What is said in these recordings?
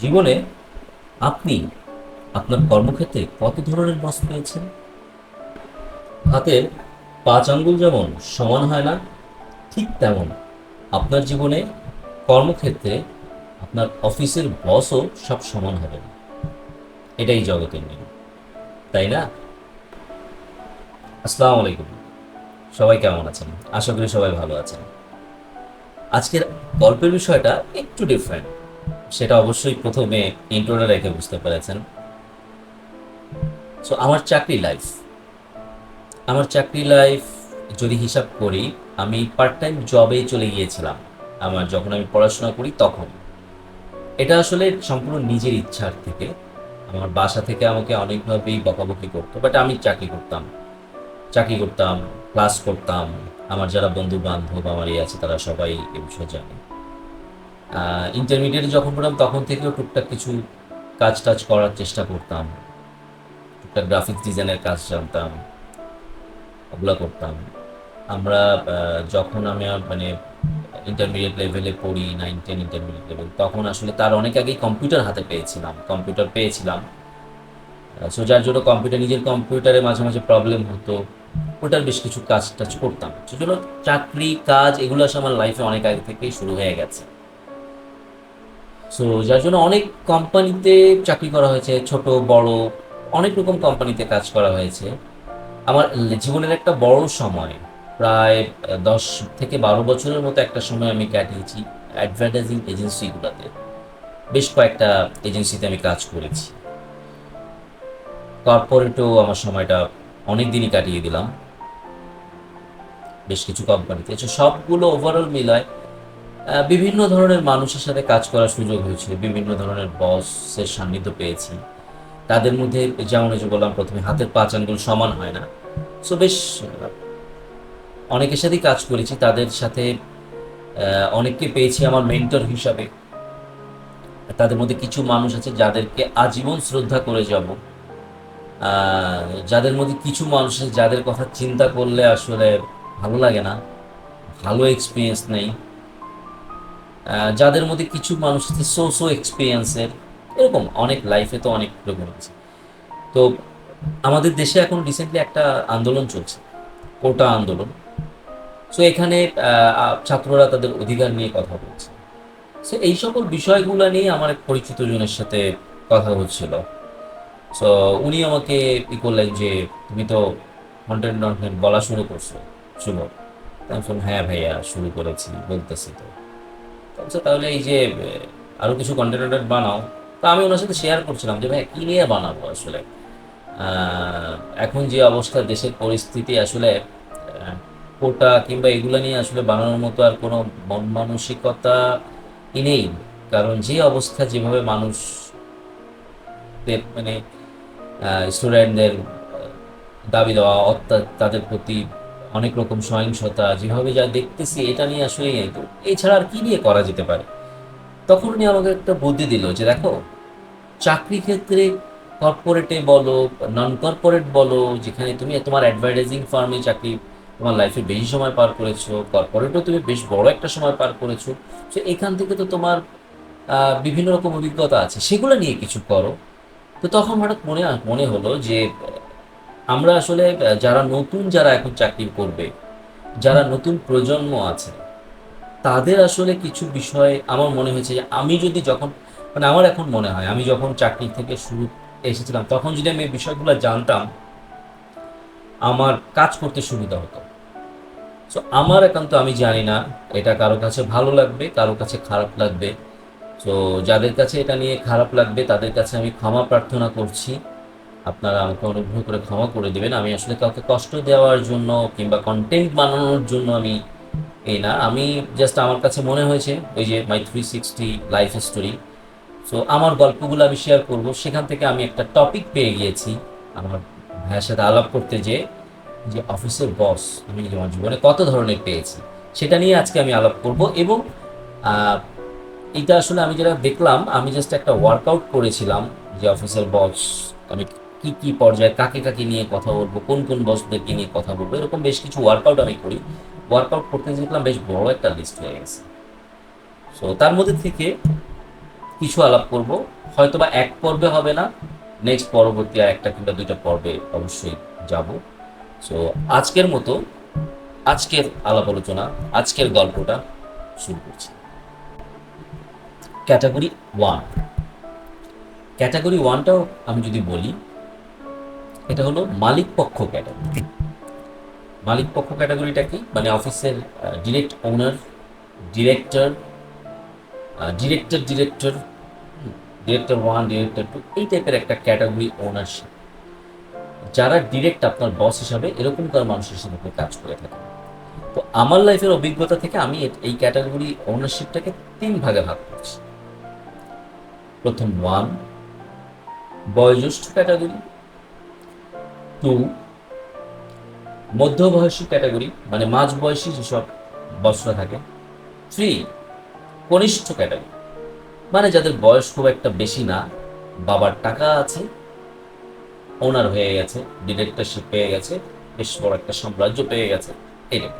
জীবনে আপনি আপনার কর্মক্ষেত্রে কত ধরনের বস পেয়েছেন? হাতের পাঁচ আঙ্গুল যেমন সমান হয় না, ঠিক তেমন আপনার জীবনে কর্মক্ষেত্রে আপনার অফিসের বসও সব সমান হবে না। এটাই জগতের নিয়ম, তাই না? আসসালামু আলাইকুম। সবাই কেমন আছেন? আশা করি সবাই ভালো আছেন। আজকের গল্পের বিষয়টা একটু ডিফারেন্ট সেটা অবশ্যই প্রথমে ইন্ট্রোটা রেখে বুঝতে পেরেছেন। সো আমার চাকরি লাইফ আমার চাকরি লাইফ যদি হিসাব করি, আমি পার্ট টাইম জবে চলে গিয়েছিলাম। আমার যখন আমি পড়াশোনা করি তখন। এটা আসলে সম্পূর্ণ নিজের ইচ্ছার থেকে। আমার বাসা থেকে আমাকে অনেকভাবেই বকাবকি করতো বাট আমি চাকরি করতাম। চাকরি করতাম ক্লাস করতাম। আমার যারা বন্ধু বান্ধব আমার এই আছে, তারা সবাই এ বিষয়ে জানে। ইন্টারমিডিয়েটে যখন পড়লাম তখন থেকেও টুকটাক কিছু কাজ টাজ করার চেষ্টা করতাম। টুকটাক গ্রাফিক্স ডিজাইনের কাজ জানতাম, ওগুলো করতাম। আমরা যখন আমি মানে ইন্টারমিডিয়েট লেভেলে পড়ি নাইন টেন ইন্টারমিডিয়েট লেভেল তখন আসলে তার অনেক আগেই কম্পিউটার হাতে পেয়েছিলাম কম্পিউটার পেয়েছিলাম। সো যার জন্য কম্পিউটার নিজের কম্পিউটারে মাঝে মাঝে প্রবলেম হতো, ওটার বেশ কিছু কাজ টাজ করতাম। সেজন্য চাকরি, কাজ, এগুলো আসলে আমার লাইফে অনেক আগে থেকেই শুরু হয়ে গেছে। সো যার জন্য অনেক কোম্পানিতে চাকরি করা হয়েছে, ছোট, বড়, অনেক রকম কোম্পানিতে কাজ করা হয়েছে। আমার জীবনের একটা বড় সময়, প্রায় দশ থেকে বারো বছরের মতো একটা সময় আমি কাটিয়েছি অ্যাডভার্টাইজিং এজেন্সিগুলোতে বেশ কয়েকটা এজেন্সিতে আমি কাজ করেছি। কর্পোরেটেও আমার সময়টা অনেক দিনই কাটিয়ে দিলাম। বেশ কিছু কোম্পানিতে সবগুলো ওভারঅল মিলায় বিভিন্ন ধরনের মানুষের সাথে কাজ করার সুযোগ হয়েছে বিভিন্ন ধরনের বসের সান্নিধ্য পেয়েছি। তাদের মধ্যে যেমন যে বললাম, প্রথমে হাতের পাঁচ আঙ্গুল সমান হয় না। সো বেশ অনেকের সাথেই কাজ করেছি। তাদের সাথে অনেককে পেয়েছি আমার মেন্টর হিসাবে। তাদের মধ্যে কিছু মানুষ আছে যাদেরকে আজীবন শ্রদ্ধা করে যাব। যাদের মধ্যে কিছু মানুষ আছে যাদের কথা চিন্তা করলে আসলে ভালো লাগে না। ভালো এক্সপিরিয়েন্স নেই। যাদের মধ্যে কিছু মানুষ আছে সো সো এক্সপিরিয়েন্সের এরকম অনেক লাইফে তো অনেক রকম আছে। তো আমাদের দেশে এখন রিসেন্টলি একটা আন্দোলন চলছে, কোটা আন্দোলন। সো এখানে ছাত্ররা তাদের অধিকার নিয়ে কথা বলছে। সো এই সকল বিষয়গুলো নিয়ে আমার এক পরিচিত জনের সাথে কথা হচ্ছিল। সো উনি আমাকে ই করলেন যে, তুমি তো কন্টেন্ট কন্টেন্ট বলা শুরু করছ, শুভ। আমি হ্যাঁ ভাইয়া, শুরু করেছি, বলতেছি তো। তাহলে এই যে আহ, আরও কিছু কন্টেন্ট বানাও। তো আমি ওনার সাথে শেয়ার করছিলাম যে ভাই কি নিয়ে বানাবো আসলে? এখন যে অবস্থা দেশের পরিস্থিতি আসলে কোটা কিংবা এগুলো নিয়ে আসলে বানানোর মতো আর কোনো মন মানসিকতা নেই। কারণ যে অবস্থা যেভাবে মানুষ মানে স্টুডেন্টদের দাবি দেওয়া তাদের প্রতি অনেক রকম সহিংসতা, যেভাবে যা দেখতেছি, এটা নিয়ে আসলে এছাড়া আর কি নিয়ে করা যেতে পারে? তখন উনি আমাকে একটা বুদ্ধি দিল যে, দেখো, চাকরি ক্ষেত্রে কর্পোরেটে বলো নন কর্পোরেট বলো, যেখানে তুমি তোমার অ্যাডভার্টাইজিং ফার্মে চাকরি, তোমার লাইফে বেশি সময় পার করেছ কর্পোরেটেও তুমি বেশ বড় একটা সময় পার করেছ, তো এখান থেকে তো তোমার বিভিন্ন রকম অভিজ্ঞতা আছে। সেগুলো নিয়ে কিছু করো। তো তখন হঠাৎ মনে মনে হলো যে আমরা আসলে যারা নতুন যারা এখন চাকরি করবে, যারা নতুন প্রজন্ম আছে, তাদের আসলে কিছু বিষয় আমার মনে হয়েছে যে আমি যদি যখন মানে আমার এখন মনে হয়, আমি যখন চাকরি থেকে শুরু এসেছিলাম, তখন যদি আমি এই বিষয়গুলো জানতাম, আমার কাজ করতে সুবিধা হতো। সো আমার একান্ত আমি জানি না, এটা কারও কাছে ভালো লাগবে, কারও কাছে খারাপ লাগবে। তো যাদের কাছে এটা নিয়ে খারাপ লাগবে, তাদের কাছে আমি ক্ষমা প্রার্থনা করছি। আপনারা আমাকে অনুগ্রহ করে ক্ষমা করে দেবেন। আমি আসলে কাউকে কষ্ট দেওয়ার জন্য কিংবা কন্টেন্ট বানানোর জন্য আমি এই না। আমি জাস্ট আমার কাছে মনে হয়েছে ওই যে my three sixty life story so আমার গল্পগুলো আমি শেয়ার করব। সেখান থেকে আমি একটা টপিক পেয়ে গিয়েছি আমার ভাইয়ের সাথে আলাপ করতে যে যে অফিসের বস আমি আমার জীবনে কত ধরনের পেয়েছি, সেটা নিয়ে আজকে আমি আলাপ করব এবং এটা আসলে আমি যেটা দেখলাম, আমি জাস্ট একটা ওয়ার্কআউট করেছিলাম যে অফিসের বস আমি কি কি পর্যায়ে কাকে কাকে নিয়ে কথা বলব, কোন কোন বসদেরকে নিয়ে কথা বলব, এরকম বেশ কিছু ওয়ার্কআউট আমি করি। ওয়ার্কআউট করতে দেখলাম বেশ বড় একটা লিস্ট হয়ে গেছে। সো তার মধ্যে থেকে কিছু আলাপ করব। হয়তোবা এক পর্বে হবে না নেক্সট পরবর্তী একটা কিংবা দুইটা পর্বে অবশ্যই যাব। সো আজকের মতো আজকের আলাপ আলোচনা, আজকের গল্পটা শুরু করছি। ক্যাটাগরি ওয়ান ক্যাটাগরি ওয়ানটাও আমি যদি বলি এটা হলো মালিক পক্ষ ক্যাটাগরি মালিক পক্ষ ক্যাটাগরিটা কি? মানে অফিসের direct owner director director director director one director two এই টাইপের একটা ক্যাটাগরি ওনারশিপ যারা ডিরেক্ট আপনার বস হিসাবে এরকম কার মানুষের সাথে কাজ করে থাকেন। তো আমার লাইফের অভিজ্ঞতা থেকে আমি এই ক্যাটাগরি ওনারশিপটাকে তিন ভাগে ভাগ করছি। প্রথম ওয়ান বয়োজ্যেষ্ঠ ক্যাটাগরি টু মধ্যবয়সী ক্যাটাগরি মানে মাঝ বয়সী যেসব বস্ত্র থাকে থ্রি কনিষ্ঠ ক্যাটাগরি মানে যাদের বয়স খুব একটা বেশি না, বাবার টাকা আছে ওনার হয়ে গেছে ডিরেক্টরশিপ পেয়ে গেছে, বেশ বড় একটা সাম্রাজ্য পেয়ে গেছে এটা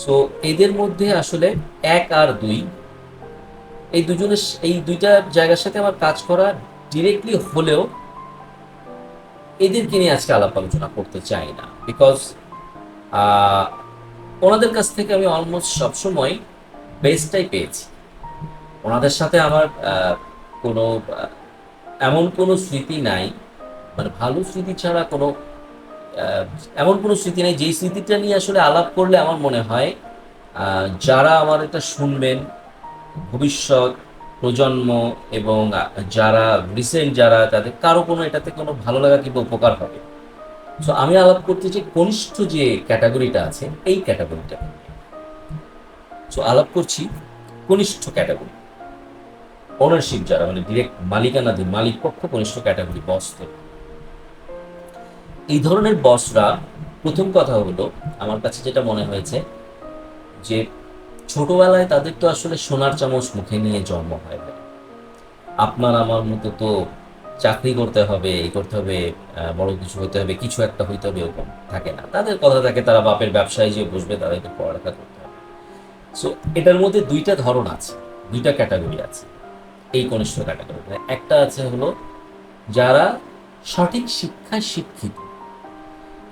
সো এদের মধ্যে আসলে এক আর দুই, এই দুজনের, এই দুইটা জায়গার সাথে আমার কাজ করা ডিরেক্টলি হলেও এদেরকে নিয়ে আজকে আলাপ আলোচনা করতে চাই না। বিকজ ওনাদের কাছ থেকে আমি অলমোস্ট সবসময় বেস্টটাই পেয়েছি। ওনাদের সাথে আমার কোনো এমন কোনো স্মৃতি নাই। মানে ভালো স্মৃতি ছাড়া কোনো এমন কোনো স্মৃতি নেই। যেই স্মৃতিটা নিয়ে আসলে আলাপ করলে আমার মনে হয় যারা আমার এটা শুনবেন, ভবিষ্যৎ প্রজন্ম এবং যারা রিসেন্ট যারা, তাদের কারও কোনো এটাতে কোনো ভালো লাগা কিংবা উপকার হবে। সো আমি আলাপ করতে চাই কনিষ্ঠ যে ক্যাটাগরিটা আছে, এই ক্যাটাগরিটা সো আলাপ করছি কনিষ্ঠ ক্যাটাগরি। ওনারশিপ যারা মানে ডিরেক্ট মালিকানাধীন মালিক পক্ষ, কনিষ্ঠ ক্যাটাগরি বসদের এই ধরনের বসরা প্রথম কথা হলো, আমার কাছে যেটা মনে হয়েছে যে ছোটবেলায় তাদের তো আসলে সোনার চামচ মুখে নিয়ে জন্ম হয় না। আপনার আমার মতো তো চাকরি করতে হবে এই করতে হবে বড় কিছু হতে হবে, কিছু একটা হইতে হবে এরকম থাকে না। তাদের কথা থাকে, তারা বাপের ব্যবসায় যে বসবে, তাদেরকে পড়ালেখা করতে হবে। সো এটার মধ্যে দুইটা ধরন আছে, দুইটা ক্যাটাগরি আছে, এই কনিষ্ঠ ক্যাটাগরি একটা আছে হলো যারা সঠিক শিক্ষায় শিক্ষিত।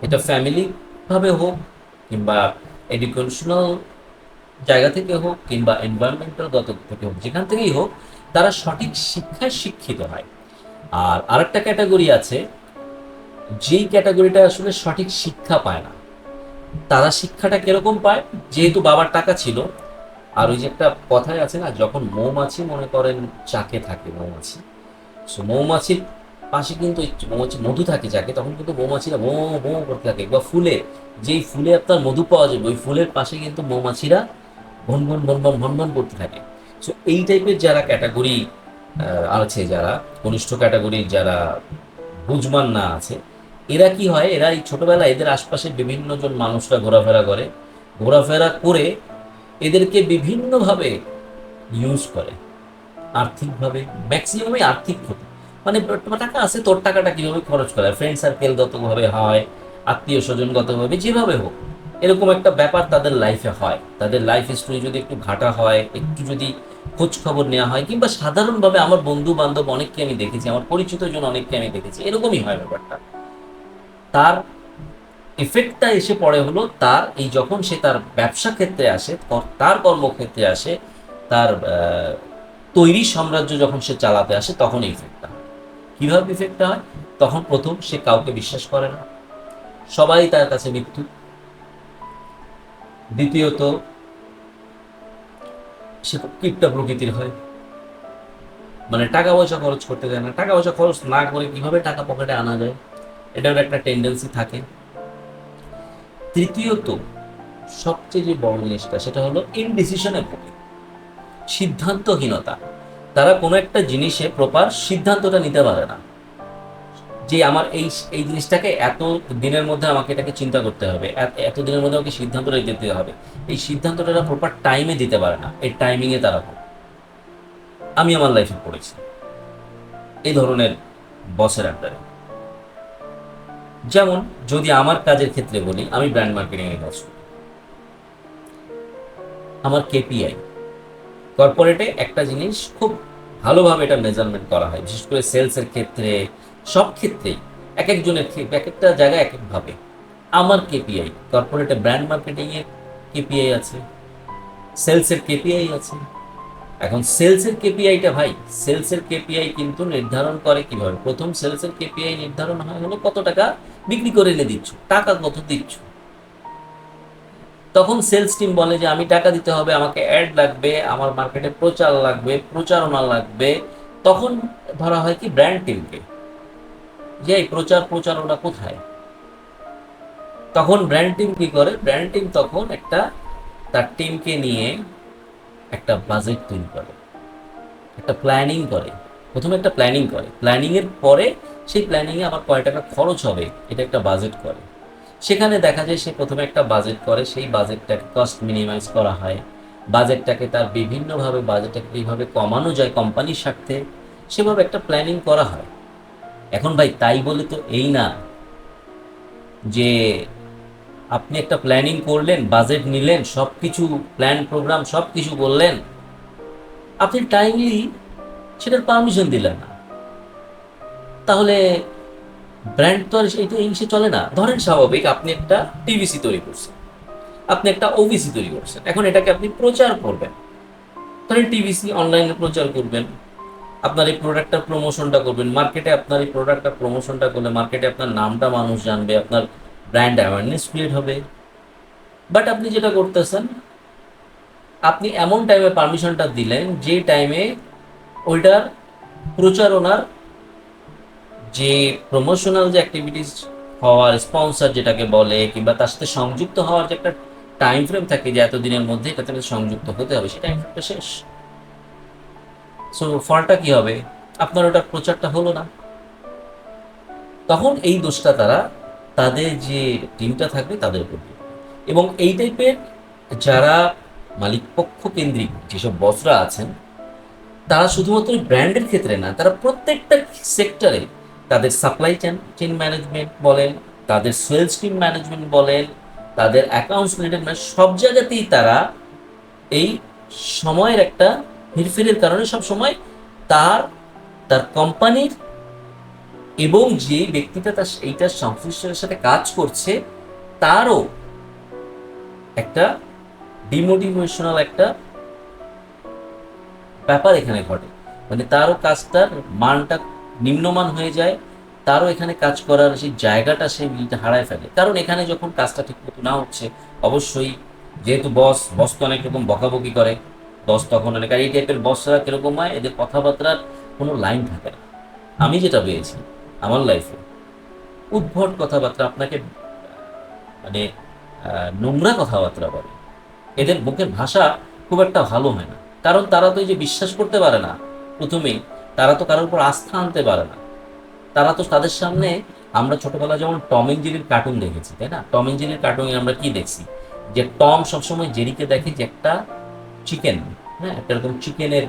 এটা ফ্যামিলি ভাবে হোক কিংবা এডুকেশনাল জায়গা থেকে হোক কিংবা এনভায়রনমেন্টাল গত থেকে হোক, যেখান থেকেই হোক, তারা সঠিক শিক্ষায় শিক্ষিত হয়। আর আরেকটা ক্যাটাগরি আছে, যেই ক্যাটাগরিটা আসলে সঠিক শিক্ষা পায় না, তারা শিক্ষাটা কীরকম পায়? যেহেতু বাবার টাকা ছিল, আর ওই যে একটা কথাই আছে না, যখন মৌমাছি মনে করেন চাকে থাকে মৌমাছি সো মৌমাছির পাশে কিন্তু মৌমাছি মধু থাকে যাকে, তখন কিন্তু মৌমাছিরা মো মো করতে থাকে, বা ফুলে, যেই ফুলে আপনার মধু পাওয়া যাবে, ওই ফুলের পাশে কিন্তু মৌমাছিরা ভন ভন ভন ভন ভন ভন করতে থাকে। সো এই টাইপের যারা ক্যাটাগরি আছে যারা, কনিষ্ঠ ক্যাটাগরির যারা বুঝমান না আছে, এরা কি হয়, এরা এই ছোটবেলায় এদের আশপাশে বিভিন্ন জন মানুষরা ঘোরাফেরা করে। ঘোরাফেরা করে এদেরকে বিভিন্নভাবে ইউজ করে। আর্থিকভাবে ম্যাক্সিমামই আর্থিক ক্ষতি। মানে টাকা আছে, তোর টাকাটা কীভাবে খরচ করে? ফ্রেন্ড সার্কেলগতভাবে হয় আত্মীয় স্বজনগতভাবে যেভাবে হোক। এরকম একটা ব্যাপার তাদের লাইফে হয়। তাদের লাইফ স্টোরি যদি একটু ঘাটা হয়, একটু যদি খোঁজ খবর নেওয়া হয়, কিংবা সাধারণভাবে আমার বন্ধু বান্ধব অনেককে আমি দেখেছি, আমার পরিচিত জন অনেককে আমি দেখেছি, এরকমই হয় ব্যাপারটা। তার এফেক্টটা এসে পড়ে হলো তার, এই যখন সে তার ব্যবসা ক্ষেত্রে আসে তার কর্মক্ষেত্রে আসে, তার তৈরি সাম্রাজ্য যখন সে চালাতে আসে, তখন ইফেক্টটা হয়। কীভাবে ইফেক্টটা হয়? তখন প্রথম সে কাউকে বিশ্বাস করে না। সবাই তার কাছে মৃত্যু দ্বিতীয়ত, সে খুব প্রকৃতির হয়। মানে টাকা পয়সা খরচ করতে যায় না। টাকা পয়সা খরচ না করে কীভাবে টাকা পকেটে আনা যায় এটার একটা টেন্ডেন্সি থাকে। তৃতীয়ত, সবচেয়ে যে বড় জিনিসটা, সেটা হলো ইনডিসিশনের প্রতি সিদ্ধান্তহীনতা। তারা কোনো একটা জিনিসে প্রপার সিদ্ধান্তটা নিতে পারে না। যে আমার এই এই জিনিসটাকে এত দিনের মধ্যে আমাকে এটাকে চিন্তা করতে হবে, এত- দিনের মধ্যে আমাকে সিদ্ধান্তটা দিতে হবে। এই সিদ্ধান্তটা তারা প্রপার টাইমে দিতে পারে না, এই টাইমিংয়ে তারা আমি আমার লাইফে পড়েছি। এই ধরনের বসের আন্ডারে যেমন, যদি আমার কাজের ক্ষেত্রে বলি, আমি ব্র্যান্ড মার্কেটিং এর কাজ। আমার কেপিআই কর্পোরেটে একটা জিনিস খুব ভালোভাবে এটা মেজারমেন্ট করা হয়। বিশেষ করে সেলসের ক্ষেত্রে সব ক্ষেত্রেই এক একজনের এক একটা জায়গায় এক একভাবে। আমার কেপিআই কর্পোরেটে ব্র্যান্ড মার্কেটিংয়ের কেপিআই আছে সেলসের কেপিআই আছে। এখন সেলসের কেপিআইটা ভাই সেলসের কেপিআই কিন্তু নির্ধারণ করে কীভাবে? প্রথম সেলসের কেপিআই নির্ধারণ হয় হলো কত টাকা বিক্রি করে এনে দিচ্ছ, টাকা কত দিচ্ছ। তখন সেলস টিম বলে যে, আমি টাকা দিতে হবে, আমাকে অ্যাড লাগবে, আমার মার্কেটে প্রচার লাগবে, প্রচারণা লাগবে। তখন ধরা হয় কি ব্র্যান্ড টিমকে যে প্রচার প্রচারণা কোথায়? তখন ব্র্যান্ড টিম কি করে? ব্র্যান্ড টিম তখন একটা, তার টিমকে নিয়ে একটা বাজেট তৈরি করে। একটা প্ল্যানিং করে। প্রথমে একটা প্ল্যানিং করে। প্ল্যানিং এর পরে সেই প্ল্যানিং এ আমার কয় টাকা খরচ হবে, এটা একটা বাজেট করে। সেখানে দেখা যায় সে প্রথমে একটা বাজেট করে, সেই বাজেটটাকে কস্ট মিনিমাইজ করা হয়। বাজেটটাকে তার বিভিন্নভাবে বাজেটটাকে কীভাবে কমানো যায় কোম্পানির স্বার্থে। সেভাবে একটা প্ল্যানিং করা হয়। এখন ভাই তাই বলে তো এই না যে আপনি একটা প্ল্যানিং করলেন বাজেট নিলেন সব কিছু প্ল্যান প্রোগ্রাম সব কিছু করলেন। আপনি টাইমলি সেটার পারমিশন দিলেন না। তাহলে ব্র্যান্ড তো আর এইটা ইংলিশে চলে না। ধরেন স্বাভাবিক আপনি একটা টিভিসি তৈরি করছেন। আপনি একটা ওবিসি তৈরি করছেন। এখন এটাকে আপনি প্রচার করবেন। ধরেন টিভিসি অনলাইনে প্রচার করবেন। আপনার এই প্রোডাক্টটার প্রমোশনটা করবেন। মার্কেটে আপনার এই প্রোডাক্টটা প্রমোশনটা করলে মার্কেটে আপনার নামটা মানুষ জানবে, আপনার ব্র্যান্ড অ্যাওয়ারনেস ক্রিয়েট হবে। বাট আপনি যেটা করতেছেন, আপনি এমন টাইমে পারমিশনটা দিলেন, যে টাইমে ওইটার প্রচারণার যে প্রমোশনাল যে অ্যাক্টিভিটিস হওয়ার স্পন্সর যেটাকে বলে, কিংবা তার সাথে সংযুক্ত হওয়ার যে একটা টাইম ফ্রেম থাকে যে এতদিনের মধ্যে এটাতে সংযুক্ত হতে হবে, সেই টাইম ফ্রেমটা শেষ। সো ফলটা কি হবে? আপনার ওটা প্রচারটা হলো না। তখন এই দোষটা তারা তাদের যে টিমটা থাকবে তাদের উপর এবং এই টাইপের যারা মালিকপক্ষ কেন্দ্রিক যেসব বসরা আছেন, তারা শুধুমাত্র ব্র্যান্ডের ক্ষেত্রে না, তারা প্রত্যেকটা সেক্টরে তাদের সাপ্লাই চেন চেন ম্যানেজমেন্ট বলেন, তাদের সেলস টিম ম্যানেজমেন্ট বলেন, তাদের অ্যাকাউন্টস ম্যানেজমেন্ট সব জায়গাতেই তারা এই সময়ের একটা হেরফেরের কারণে সব সময় তার তার কোম্পানির এবং যে ব্যক্তিটা তার এইটার সংশ্লিষ্টের সাথে কাজ করছে, তারও একটা ডিমোটিভেশনাল একটা ব্যাপার এখানে ঘটে। মানে তারও কাজটার মানটা নিম্নমান হয়ে যায়, তারও এখানে কাজ করার সেই জায়গাটা সে হারায় ফেলে। কারণ এখানে যখন কাজটা ঠিক মতো না হচ্ছে, অবশ্যই যেহেতু বস বস তো অনেক রকম বকাবকি করে বস তখন অনেক এই টাইপের বসরা কীরকম হয়? এদের কথাবার্তার কোনো লাইন থাকে না। আমি যেটা পেয়েছি আমার লাইফে উদ্ভট কথাবার্তা, আপনাকে মানে নোংরা কথাবার্তা বলে। এদের মুখের ভাষা খুব একটা ভালো হয় না। কারণ তারা তো এই যে বিশ্বাস করতে পারে না প্রথমেই তারা তো কারোর উপর আস্থা আনতে পারে না। তারা তো তাদের সামনে, আমরা ছোটবেলা যেমন টম এন্ড জেরির কার্টুন দেখেছি, তাই না? টম এন্ড জেরির কার্টুনে আমরা কি দেখছি? যে টম সবসময় জেরিকে দেখে যে একটা চিকেন হ্যাঁ একটা এরকম চিকেনের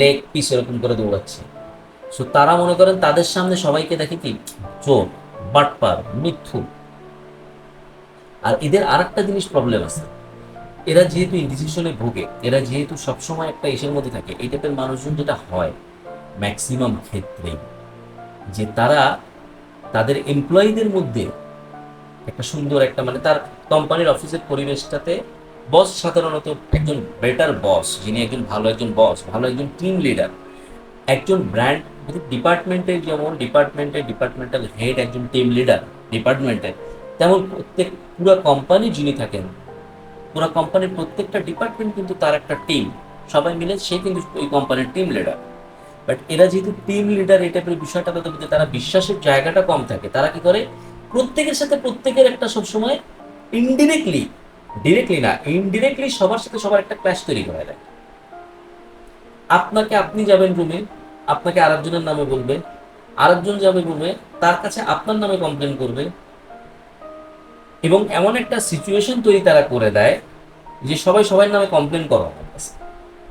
লেগ পিস এরকম করে দৌড়াচ্ছে। সো তারা মনে করেন তাদের সামনে সবাইকে দেখে কি চোর বাটপার, মিথ্যু। আর এদের আর একটা জিনিস প্রবলেম আছে। এরা যেহেতু ইনডিসিশনে ভোগে, এরা যেহেতু সবসময় একটা ইসের মধ্যে থাকে, এই টাইপের মানুষজন যেটা হয় ম্যাক্সিমাম ক্ষেত্রে যে তারা তাদের এমপ্লয়ীদের মধ্যে একটা সুন্দর একটা মানে তার কোম্পানির অফিসের পরিবেশটাতে বস সাধারণত একজন বেটার বস যিনি একজন ভালো একজন বস ভালো একজন টিম লিডার একজন ব্র্যান্ড ডিপার্টমেন্টের যেমন ডিপার্টমেন্টের ডিপার্টমেন্টাল হেড একজন টিম লিডার ডিপার্টমেন্টের তেমন প্রত্যেক, পুরো কোম্পানি যিনি থাকেন, পুরো কোম্পানির প্রত্যেকটা ডিপার্টমেন্ট কিন্তু তার একটা টিম সবাই মিলে সে কিন্তু ওই কোম্পানির টিম লিডার বাট এরা যেহেতু টিম লিডার এই টাইপের বিষয়টা তাদের তারা বিশ্বাসের জায়গাটা কম থাকে। তারা কি করে? প্রত্যেকের সাথে প্রত্যেকের একটা সবসময় ইনডিরেক্টলি ডিরেক্টলি না ইনডিরেক্টলি সবার সাথে সবার একটা ক্ল্যাশ তৈরি করে দেয় আপনাকে আপনি যাবেন রুমে আপনাকে আরেকজনের নামে বলবে, আরেকজন যাবে রুমে তার কাছে আপনার নামে কমপ্লেন করবে এবং এমন একটা সিচুয়েশন তৈরি তারা করে দেয় যে সবাই সবার নামে কমপ্লেন করো আমার কাছে।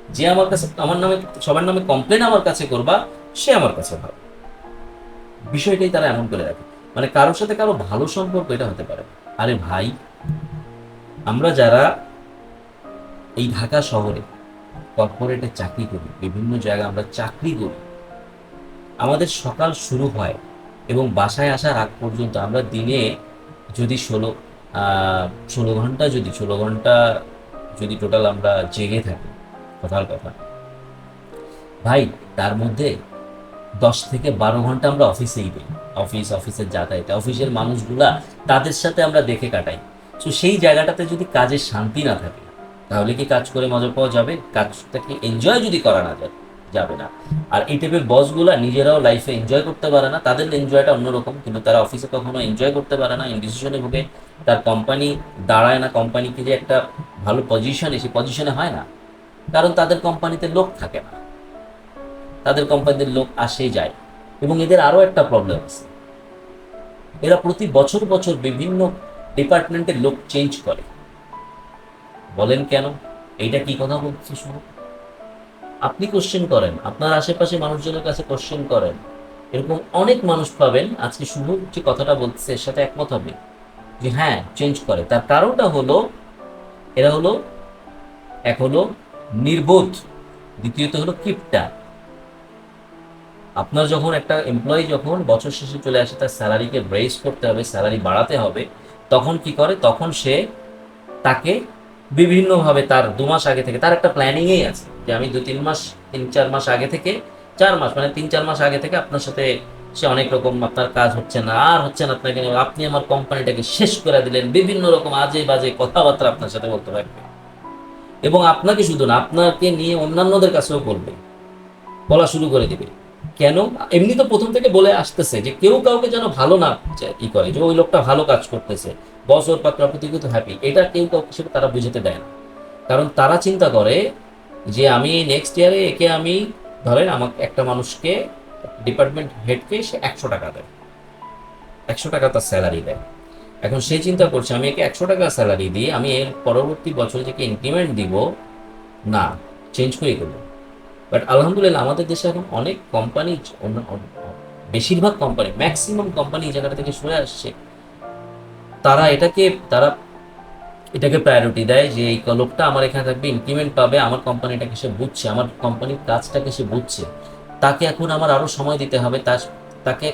যে আমার কাছে, আমার নামে, সবার নামে কমপ্লেন আমার কাছে করবা, সে আমার কাছে ভালো। বিষয়টাই তারা এমন করে রাখে। মানে কারোর সাথে কারও ভালো সম্পর্ক এটা হতে পারে। আরে ভাই আমরা যারা এই ঢাকা শহরে কর্পোরেটে চাকরি করি, বিভিন্ন জায়গায় আমরা চাকরি করি, আমাদের সকাল শুরু হয় এবং বাসায় আসার আগ পর্যন্ত আমরা দিনে যদি ষোলো ষোলো ঘণ্টা যদি, ষোলো ঘণ্টা যদি টোটাল আমরা জেগে থাকি, কথার কথা। ভাই, তার মধ্যে দশ থেকে বারো ঘণ্টা আমরা অফিসেই দিই, অফিস, অফিসের যাতায়াতে। অফিসের মানুষগুলা তাদের সাথে আমরা দেখে কাটাই। তো সেই জায়গাটাতে যদি কাজের শান্তি না থাকে, তাহলে কি কাজ করে মজা পাওয়া যাবে? কাজটাকে এনজয় যদি করা না যায়, যাবে না। আর এই টাইপের বসগুলা নিজেরাও লাইফে এনজয় করতে পারে না, তাদের এনজয়টা অন্যরকম। কিন্তু তারা অফিসে কখনো এনজয় করতে পারে না ইনডিসিশনে ভুগে। তার কোম্পানি দাঁড়ায় না কোম্পানিকে যে একটা ভালো পজিশনে সেই পজিশনে হয় না। কারণ তাদের কোম্পানিতে লোক থাকে না। তাদের কোম্পানিতে লোক আসে, যায়। এবং এদের আরও একটা প্রবলেম আছে। এরা প্রতি বছর বছর বিভিন্ন ডিপার্টমেন্টের লোক চেঞ্জ করে। বলেন কেন? এইটা কি কথা বলছি শুনুন। আপনি কোশ্চেন করেন, আপনার আশেপাশে মানুষজনের কাছে কোশ্চেন করেন। এরকম অনেক মানুষ পাবেন, আজকে শুভ যে কথাটা বলছে, এর সাথে একমত হবে। যে হ্যাঁ চেঞ্জ করে। তার কারণটা হলো, এরা হলো, এক হলো নির্বোধ, দ্বিতীয়ত হলো কিপটা আপনার যখন একটা এমপ্লয়ি যখন বছর শেষে চলে আসে, তার স্যালারিকে ব্রেস করতে হবে স্যালারি বাড়াতে হবে তখন কি করে? তখন সে তাকে বিভিন্নভাবে তার দু মাস আগে থেকে, তার একটা প্ল্যানিংয়েই আছে যে আমি দু তিন মাস, তিন, চার মাস আগে থেকে, চার মাস মানে তিন, চার মাস আগে থেকে আপনার সাথে সে অনেক রকম আপনার কাজ হচ্ছে না, আর হচ্ছে না আপনাকে আপনি আমার কোম্পানিটাকে শেষ করে দিলেন, বিভিন্ন রকম আজে বাজে কথাবার্তা আপনার সাথে বলতে থাকবে। এবং আপনাকে শুধু না, আপনাকে নিয়ে অন্যান্যদের কাছেও বলবে বলা শুরু করে দিবে। কেন? এমনি তো প্রথম থেকে বলে আসতেছে যে কেউ কাউকে যেন ভালো না ই করে, যে ওই লোকটা ভালো কাজ করতেছে। বস ওর পাত্র প্রতি কিন্তু হ্যাপি এটা কেউ কাউকে সেটা তারা বুঝতে দেয় না। কারণ তারা চিন্তা করে যে আমি নেক্সট ইয়ারে একে আমি, ধরেন আমাকে একটা মানুষকে ডিপার্টমেন্ট হেডকে সে একশো টাকা দেয়। একশো টাকা তার স্যালারি দেয়। এখন সে চিন্তা করছে, আমি একে একশো টাকা স্যালারি দিই আমি এর পরবর্তী বছর যে ইনক্রিমেন্ট দিব, না চেঞ্জ করে দেবো বাট আলহামদুলিল্লাহ, আমাদের দেশে এখন অনেক কোম্পানি বেশিরভাগ কোম্পানি ম্যাক্সিমাম কোম্পানি এই জায়গাটা থেকে সরে আসছে। তারা এটাকে তারা এটাকে প্রায়োরিটি দেয় যে এই লোকটা আমার এখানে থাকবে ইনক্রিমেন্ট পাবে, আমার কোম্পানিটাকে সে বুঝছে, আমার কোম্পানির কাজটাকে সে বুঝছে। তাকে এখন আমার আরও সময় দিতে হবে, তার, তাকে,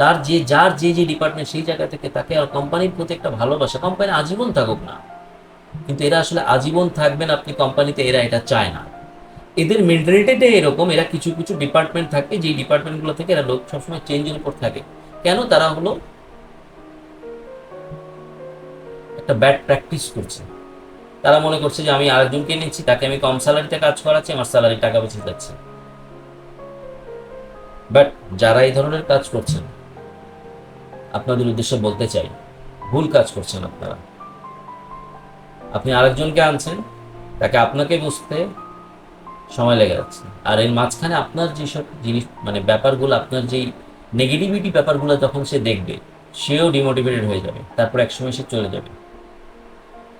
তার যে, যার যে যে ডিপার্টমেন্ট সেই জায়গা থেকে তাকে আর কোম্পানির প্রতি একটা ভালোবাসা কোম্পানি আজীবন থাকুক না। কিন্তু এরা আসলে আজীবন থাকবেন আপনি কোম্পানিতে এরা এটা চায় না। এদের মেন্টালিটিটা এরকম, এরা কিছু কিছু ডিপার্টমেন্ট থাকে যে ডিপার্টমেন্টগুলো থেকে এরা লোক সবসময় চেঞ্জের উপর থাকে। কেন? তারা হলো একটা ব্যাড প্র্যাকটিস করছে। তারা মনে করছে যে আমি আরেকজনকে নিচ্ছি তাকে আমি কম স্যালারিতে কাজ করাচ্ছি, আমার স্যালারি টাকা বেঁচে যাচ্ছে। বাট যারা এই ধরনের কাজ করছেন, আপনাদের উদ্দেশ্যে বলতে চাই, ভুল কাজ করছেন আপনারা। আপনি আরেকজনকে আনছেন, তাকে আপনাকে বুঝতে সময় লেগে যাচ্ছে। আর এর মাঝখানে আপনার যেসব জিনিস মানে ব্যাপারগুলো, আপনার যেই নেগেটিভিটি ব্যাপারগুলো যখন সে দেখবে, সেও ডিমোটিভেটেড হয়ে যাবে। তারপর একসময় সে চলে যাবে।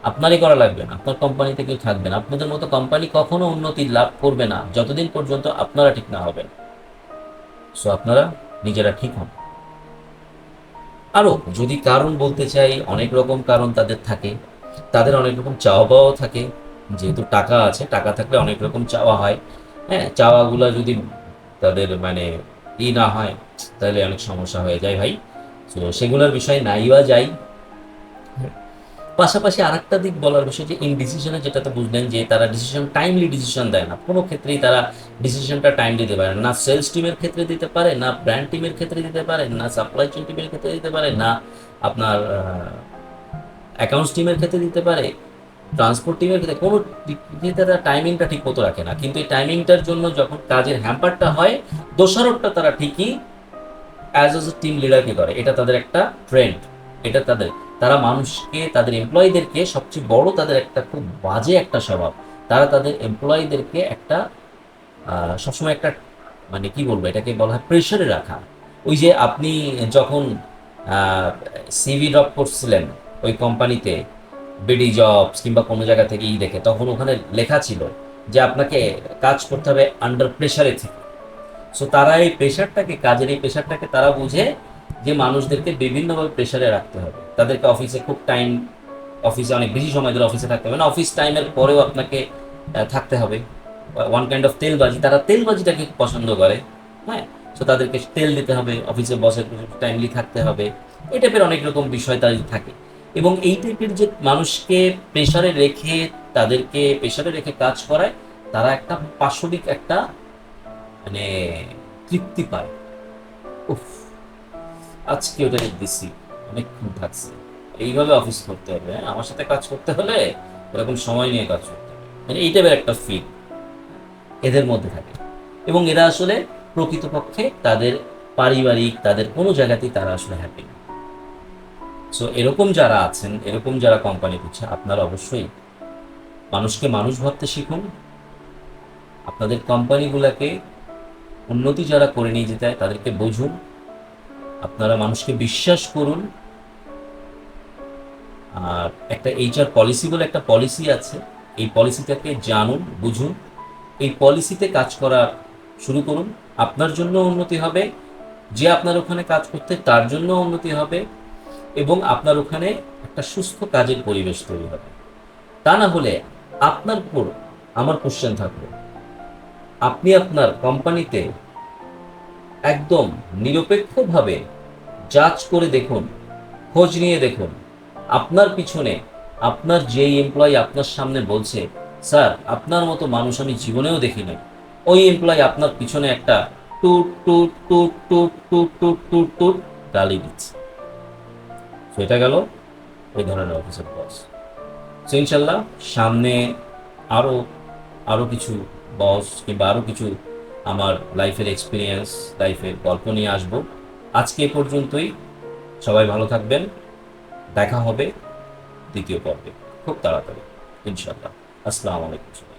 আপনারই করা লাগবে না। আপনার কোম্পানিতে কেউ থাকবে না। আপনাদের মতো কোম্পানি কখনো উন্নতি লাভ করবে না। যতদিন পর্যন্ত আপনারা ঠিক না হবেন। সো আপনারা নিজেরা ঠিক হন। আরও যদি কারণ বলতে চাই, অনেক রকম কারণ তাদের থাকে। তাদের অনেক রকম চাওয়া পাওয়াও থাকে। যেহেতু টাকা আছে, টাকা থাকলে অনেক রকম চাওয়া হয়। হ্যাঁ চাওয়াগুলো যদি তাদের মানে ই না হয়, তাহলে অনেক সমস্যা হয়ে যায় ভাই। তো সেগুলোর বিষয়ে নাই বা যাই। পাশাপাশি আরেকটা দিক বলার বিষয় যে ইনডিসিশনে যেটা তো বুঝলেন যে, তারা ডিসিশন টাইমলি ডিসিশন দেয় না। কোনো ক্ষেত্রেই তারা ডিসিশনটা টাইম দিতে পারে না। সেলস টিমের ক্ষেত্রে দিতে পারে, না ব্র্যান্ড টিমের ক্ষেত্রে দিতে পারে, না সাপ্লাই চেন টিমের ক্ষেত্রে দিতে পারে, না আপনার অ্যাকাউন্টস টিমের ক্ষেত্রে দিতে পারে। ট্রান্সপোর্ট টিমের ক্ষেত্রে কোনো তারা টাইমিংটা ঠিক মতো রাখে না। কিন্তু এই টাইমিংটার জন্য যখন কাজের হ্যাম্পারটা হয়, দোষারোপটা তারা ঠিকই অ্যাজ এ টিম লিডারকে করে। এটা তাদের একটা ট্রেন্ড এটা তাদের, তারা মানুষকে, তাদের এমপ্লয়ীদেরকে সবচেয়ে বড় তাদের একটা খুব বাজে একটা স্বভাব। তারা তাদের এমপ্লয়ীদেরকে একটা সবসময় একটা মানে কি বলব, এটাকে বলা হয় প্রেশারে রাখা। ওই যে আপনি যখন সিভি ড্রপ করছিলেন ওই কোম্পানিতে বিডি জবস কিংবা কোনো জায়গা থেকে ই দেখে, তখন ওখানে লেখা ছিল যে আপনাকে কাজ করতে হবে আন্ডার প্রেশারে থেকে। সো তারা এই প্রেশারটাকে কাজের এই প্রেশারটাকে তারা বুঝে যে মানুষদেরকে বিভিন্নভাবে প্রেশারে রাখতে হবে। তাদেরকে অফিসে খুব টাইম অফিসে অনেক বেশি সময় ধরে অফিসে থাকতে হবে। না অফিস টাইমের পরেও আপনাকে থাকতে হবে। ওয়ান কাইন্ড অফ তেলবাজি, তারা তেলবাজিটাকে পছন্দ করে। হ্যাঁ? সো তাদেরকে তেল দিতে হবে অফিসে বসে টাইমলি থাকতে হবে। এই টাইপের অনেক রকম বিষয় তাদের থাকে। এবং এই টাইপের যে মানুষকে প্রেশারে রেখে তাদেরকে প্রেশারে রেখে কাজ করায়, তারা একটা পাশবিক একটা মানে তৃপ্তি পায়। উফ, আজকে ওটা দিচ্ছি অনেকক্ষণ থাকছে। এইভাবে অফিস করতে হবে হ্যাঁ? আমার সাথে কাজ করতে হলে এরকম সময় নিয়ে কাজ করতে হবে। মানে এই টাইপের একটা ফিল এদের মধ্যে থাকে। এবং এরা আসলে প্রকৃতপক্ষে তাদের পারিবারিক, তাদের কোনো জায়গাতেই তারা আসলে হ্যাপি না। সো এরকম যারা আছেন, এরকম যারা কোম্পানি করছে আপনারা অবশ্যই মানুষকে মানুষ ভাবতে শিখুন। আপনাদের কোম্পানিগুলোকে উন্নতি যারা করে নিয়ে যেতে হয় তাদেরকে বুঝুন। আপনারা মানুষকে বিশ্বাস করুন। আর একটা এইচআর পলিসি বলে একটা পলিসি আছে। এই পলিসিটাকে জানুন, বুঝুন। এই পলিসিতে কাজ করা শুরু করুন। আপনার জন্য উন্নতি হবে। যে আপনার ওখানে কাজ করতে তার জন্য উন্নতি হবে। এবং আপনার ওখানে একটা সুস্থ কাজের পরিবেশ তৈরি হবে তা না হলে আপনার উপর আমার কোশ্চেন থাকবে আপনি আপনার কোম্পানিতে একদম নিরপেক্ষভাবে যাচ করে দেখুন খোঁজ নিয়ে দেখুন আপনার পিছনে আপনার যেই এমপ্লয়ি আপনার সামনে বলছে স্যার আপনার মতো মানুষ আমি জীবনেও দেখিনি ওই এমপ্লয়ি আপনার পিছনে একটা টুট টুট টুট টুট টুট টুট টুট টুট গালি দিচ্ছে সেটা গেল এই ধরনের অফিসের বস সো ইনশাল্লাহ সামনে আরও আরও কিছু বস কিংবা আরও কিছু আমার লাইফের এক্সপিরিয়েন্স লাইফের গল্প নিয়ে আসব। আজকে এ পর্যন্তই। সবাই ভালো থাকবেন। দেখা হবে দ্বিতীয় পর্বে। খুব তাড়াতাড়ি। ইনশাল্লাহ। আসসালামু আলাইকুম